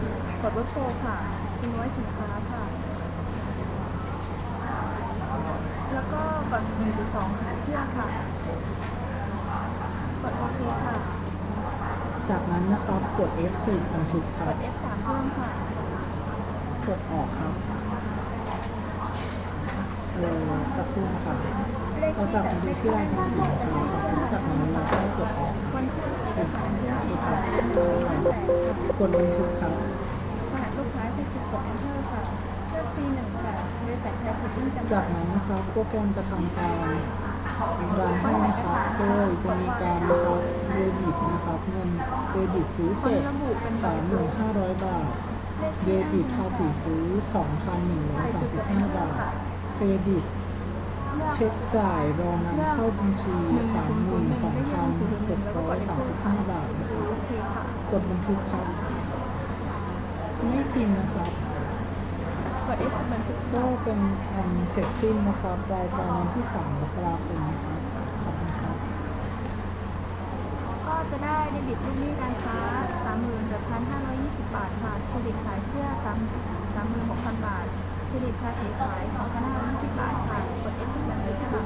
ดเบอร์โทรค่ะทิ้งไว้สินค้าค่ะ แล้วก็กดหนึ่งหรือสองหาเชื่อกค่ะ กดโอเคค่ะ จากนั้นนะครับกด F4 บันทึกคกรับด F3 เพิ่มค่ะ กดออกครับเออสักครู่นะครับ เลขเราที่จะแบบบันทึกที่รายการสินค้าครับ กดบันทึกครับสหัสลูกค้าที่กด Enter ค่ะเลือก C1 ค่ะบริษัทไทยชิปปิ้งจำกัจาดกนั้นนะครับโปรแกรมจะทำการรันให้นะครับโดยจะมีการนะครับเดบิตนะครับเงินเดบิตซื้อคเสนร็จระบุเป็น3,500 บาท เดบิตภาษีซื้อ 2,135 บาท เครดิตเช็คจ่ายรอนำเข้าบัญชี 32,635 บาทนะครับโอเคค่ะ กดบันทึกครับไม่ พิมพ์นะครับกด F บันทึกก็เป็นอันเสร็จสิ้นนะครับรายการวันที่3มกราคมนะครับขอบคุณครับ ก็จะได้เดบิตลูกหนี้การค้า38,520บาทค่ะเครดิตขายเชื่อ3 36,000บาทเครดิตภาษีขาย2,520บาทค่ะกด F บันทึกค่ะไม่พิมพ์นะคะ